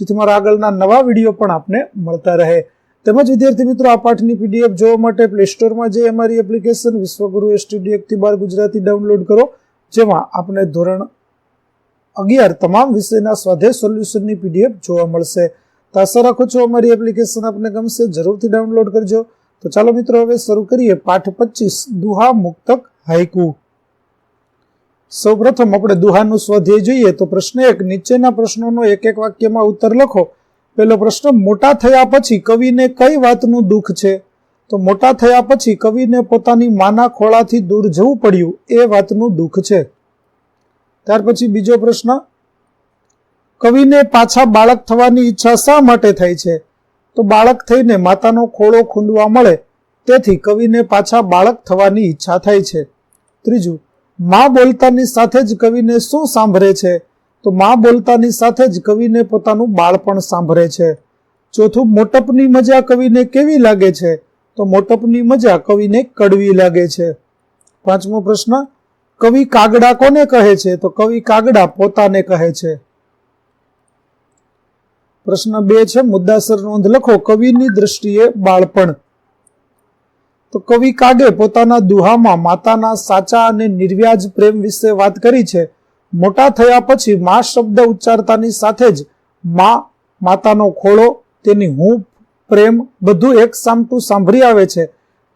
જેથી મારા આગળના નવા વીડિયો પણ આપને મળતા રહે. તેમજ વિદ્યાર્થી મિત્રો, આ પાઠની પીડીએફ જોવા માટે પ્લે સ્ટોરમાં જઈ અમારી એપ્લિકેશન વિશ્વગુરુ એસટીડી એકથી બાર ગુજરાતી ડાઉનલોડ કરો, જેમાં આપને ધોરણ અગિયાર તમામ વિષયના સ્વાધ્યાય સોલ્યુશનની પીડીએફ જોવા મળશે. તો આશા રાખું છું અમારી એપ્લિકેશન આપને ગમશે, જરૂરથી ડાઉનલોડ કરજો. તો ચાલો મિત્રો, હવે શરૂ કરીએ પાઠ પચીસ દુહા મુક્તક હાઈકુ સૌપ્રથમ આપણે દુહાનું સ્વધ્યેય જોઈએ તો પ્રશ્ન એક, નીચેના પ્રશ્નોનો એક એક વાક્યમાં ઉત્તર લખો. પેલો પ્રશ્ન, મોટા થયા પછી કવિને કઈ વાતનું દુઃખ છે? તો મોટા થયા પછી કવિને પોતાની માના ખોળાથી દૂર જવું પડ્યું, એ વાતનું દુઃખ છે. ત્યાર પછી બીજો પ્રશ્ન, કવિને પાછા બાળક થવાની ઈચ્છા શા માટે થાય છે? તો બાળક થઈને માતાનો ખોળો ખૂંદવા મળે, તેથી કવિને પાછા બાળક થવાની ઈચ્છા થાય છે. ત્રીજું માં બોલતાની સાથે જ કવિને શું સાંભળે છે? તો માં બોલતાની સાથે જ કવિને પોતાનું બાળપણ સાંભળે છે. ચોથું, મોટપની મજા કવિને કેવી લાગે છે? તો મોટપની મજા કવિને કડવી લાગે છે. પાંચમો પ્રશ્ન, કવિ કાગડા કોને કહે છે? તો કવિ કાગડા પોતાને કહે છે. પ્રશ્ન બે છે, મુદ્દાસર નોંધ લખો. કવિની દ્રષ્ટિએ બાળપણ. તો કવિ કાગે પોતાના દુહામાં માતાના સાચા અને નિર્વ્યાજ પ્રેમ વિશે વાત કરી છે. મોટા થયા પછી મા શબ્દ ઉચ્ચારતાની સાથે જ મા માતાનો ખોળો, તેની હું પ્રેમ બધું એક સામટું સાંભળી આવે છે.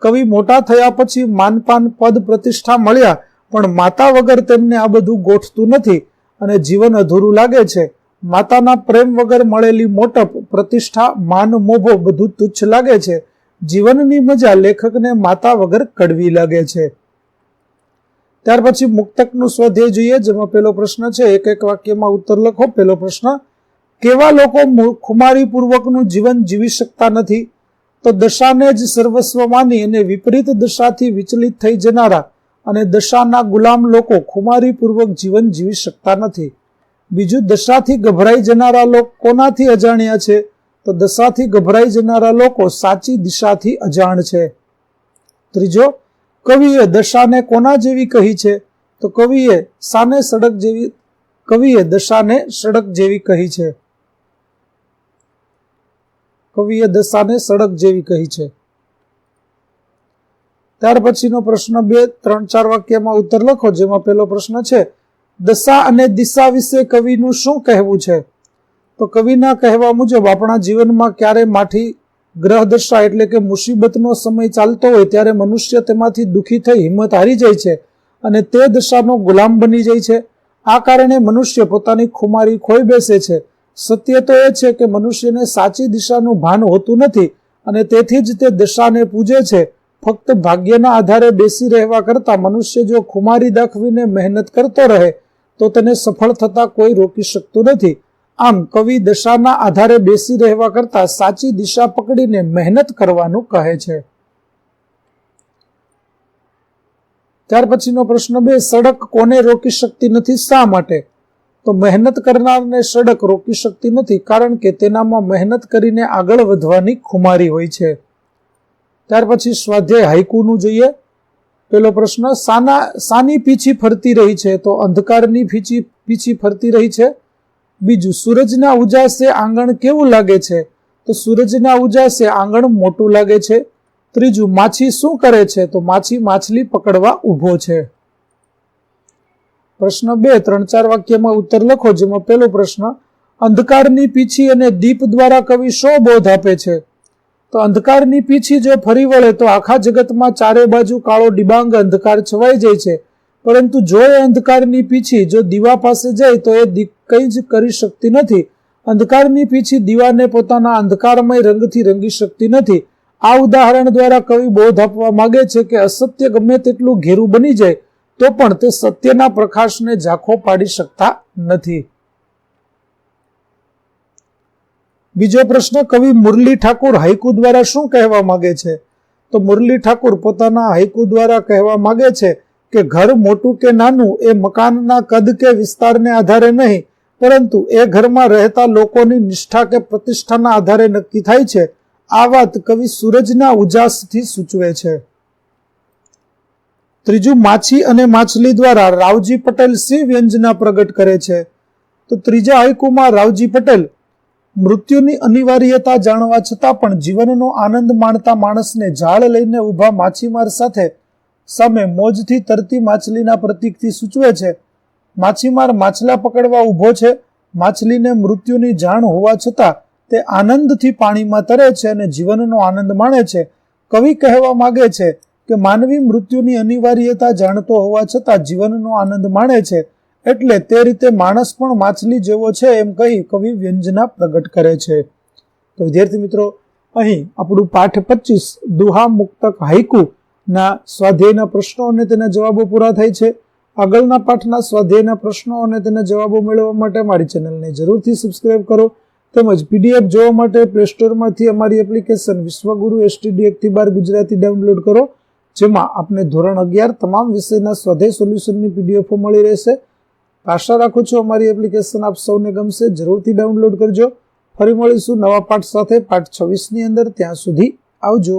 કવિ મોટા થયા પછી માનપાન પદ પ્રતિષ્ઠા મળ્યા, પણ માતા વગર તેમને આ બધું ગોઠતું નથી અને જીવન અધૂરું લાગે છે. માતાના પ્રેમ વગર મળેલી મોટપ, પ્રતિષ્ઠા, માન, મોભો બધું તુચ્છ લાગે છે. જીવનની મજા લેખકને માતા વગર કડવી લાગે છે. ત્યાર પછી મુક્તકનું સ્વધ્યેય જોઈએ, જેમાં પેલો પ્રશ્ન છે એક એક વાક્યમાં ઉત્તર લખો. પેલો પ્રશ્ન, કેવા લોકો ખુમારી પૂર્વકનું જીવન જીવી શકતા નથી? તો દશાને જ સર્વસ્વ માની અને વિપરીત દશાથી વિચલિત થઈ જનારા અને દશાના ગુલામ લોકો ખુમારી પૂર્વક જીવન જીવી શકતા નથી. બીજું, દશાથી ગભરાઈ જનારા લોકો કોનાથી અજાણ્યા છે? તો દશાથી ગભરાઈ જનારા લોકો સાચી દિશાથી અજાણ છે. ત્રીજો, કવિએ દશાને કોના જેવી કહી છે? તો કવિએ સાને સડક જેવી, કવિએ દશાને સડક જેવી કહી છે. કવિએ દશાને સડક જેવી કહી છે. ત્યાર પછીનો પ્રશ્ન બે, ત્રણ, ચાર વાક્યમાં ઉત્તર લખો, જેમાં પેલો પ્રશ્ન છે, દશા અને દિશા વિશે કવિનું શું કહેવું છે? તો કવિના કહેવા મુજબ આપણા જીવનમાં ક્યારે માઠી ગ્રહ દશા એટલે કે મુસીબતનો સમય ચાલતો હોય ત્યારે મનુષ્ય તેમાંથી દુઃખી થઈ હિંમત હારી જાય છે અને તે દશાનો ગુલામ બની જાય છે. આ કારણે મનુષ્ય પોતાની ખુમારી ખોઈ બેસે છે. સત્ય તો એ છે કે મનુષ્યને સાચી દિશાનું ભાન હોતું નથી અને તેથી જ તે દશાને પૂજે છે. ફક્ત ભાગ્યના આધારે બેસી રહેવા કરતાં મનુષ્ય જો ખુમારી દાખવીને મહેનત કરતો રહે તો તેને સફળ થતાં કોઈ રોકી શકતું નથી. આમ કવિ દશાના આધારે બેસી રહેવા કરતા સાચી દિશા પકડીને મહેનત કરવાનું કહે છે. ત્યાર પછીનો પ્રશ્ન બે, સડક કોને રોકી શકતી નથી, શા માટે? તો મહેનત કરનારને સડક રોકી શકતી નથી, કારણ કે તેનામાં મહેનત કરીને આગળ વધવાની ખુમારી હોય છે. ત્યાર પછી સ્વાધ્યાય હાઈકુનું જોઈએ. પેલો પ્રશ્ન, સાના સાની પીછી ફરતી રહી છે, તો અંધકારની પીછી પીછી ફરતી રહી છે. બીજું, સૂરજના ઉજાસે આંગણ કેવું લાગે છે? તો સૂરજના ઉજાસે આંગણ મોટું લાગે છે. ત્રીજું, માછી શું કરે છે? તો માછી માછલી પકડવા ઊભો છે. પ્રશ્ન બે, ત્રણ ચાર વાક્યમાં ઉત્તર લખો, જેમાં પહેલો પ્રશ્ન, અંધકારની પીછી અને દીપ દ્વારા કવિ શો બોધ આપે છે? તો અંધકારની પીછી જો ફરી વળે, તો આખા જગતમાં ચારે બાજુ કાળો ડિબાંગ અંધકાર છવાઈ જાય છે. પરંતુ જો એ અંધકારની પીછી જો દીવા પાસે જાય, તો એ કંઈ જ કરી શકતી નથી. અંધકારની પીછી દીવાને પોતાના અંધકારમય રંગથી રંગી શકતી નથી. આ ઉદાહરણ દ્વારા કવિ બોધ આપવા માંગે છે કે અસત્ય ગમે તેટલું ઘેરું બની જાય, તો પણ તે સત્યના પ્રકાશને ઝાંખો પાડી શકતા નથી. બીજો પ્રશ્ન કવિ મુરલી ઠાકુર હાઈકુ દ્વારા શું કહેવા માંગે છે? તો મુરલી ઠાકુર પોતાના હાઈકુ દ્વારા કહેવા માંગે છે કે ઘર મોટું કે નાનું એ મકાનના કદ કે વિસ્તારને આધારે નહીં પરંતુ એ ઘરમાં રહેતા લોકોની નિષ્ઠા કે પ્રતિષ્ઠાના આધારે નક્કી થાય છે, આ વાત કવિ સૂરજના ઉજાસથી સૂચવે છે. ત્રીજું, માછી અને માછલી દ્વારા રાવજી પટેલ સિંહ વ્યંજના પ્રગટ કરે છે. તો ત્રીજા હાઈકુમાં રાવજી પટેલ, મૃત્યુની અનિવાર્યતા જાણવા છતાં પણ જીવનનો આનંદ માણતા માણસને ઝાડ લઈને ઊભા માછીમાર સાથે સામે મોજથી તરતી માછલીના પ્રતીકથી સૂચવે છે. માછીમાર માછલા પકડવા ઊભો છે. માછલીને મૃત્યુની જાણ હોવા છતાં તે આનંદથી પાણીમાં તરે છે અને જીવનનો આનંદ માણે છે. કવિ કહેવા માગે છે કે માનવી મૃત્યુની અનિવાર્યતા જાણતો હોવા છતાં જીવનનો આનંદ માણે છે. એટલે તે રીતે માણસ પણ માછલી જેવો છે એમ કહી કવિ વ્યંજના પ્રગટ કરે છે. તો વિદ્યાર્થી મિત્રો, અહીં આપણું પાઠ પચીસ દુહા મુક્તક હાઈકુ ના સ્વાધ્યાયના પ્રશ્નો અને તેના જવાબો પૂરા થાય છે. આગળના પાઠના સ્વાધ્યાયના પ્રશ્નો અને તેના જવાબો મેળવવા માટે મારી ચેનલને જરૂરથી સબસ્ક્રાઇબ કરો. તેમજ પીડીએફ જોવા માટે પ્લે સ્ટોરમાંથી અમારી એપ્લિકેશન વિશ્વગુરુ એસટીડી એકથી બાર ગુજરાતી ડાઉનલોડ કરો, જેમાં આપને ધોરણ અગિયાર તમામ વિષયના સ્વાધ્યાય સોલ્યુશનની પીડીએફો મળી રહેશે. આશા રાખું છું અમારી એપ્લિકેશન આપ સૌને ગમશે. જરૂરથી ડાઉનલોડ કરજો. ફરી મળીશું નવા પાઠ સાથે. પાઠ છવ્વીસની અંદર. ત્યાં સુધી આવજો.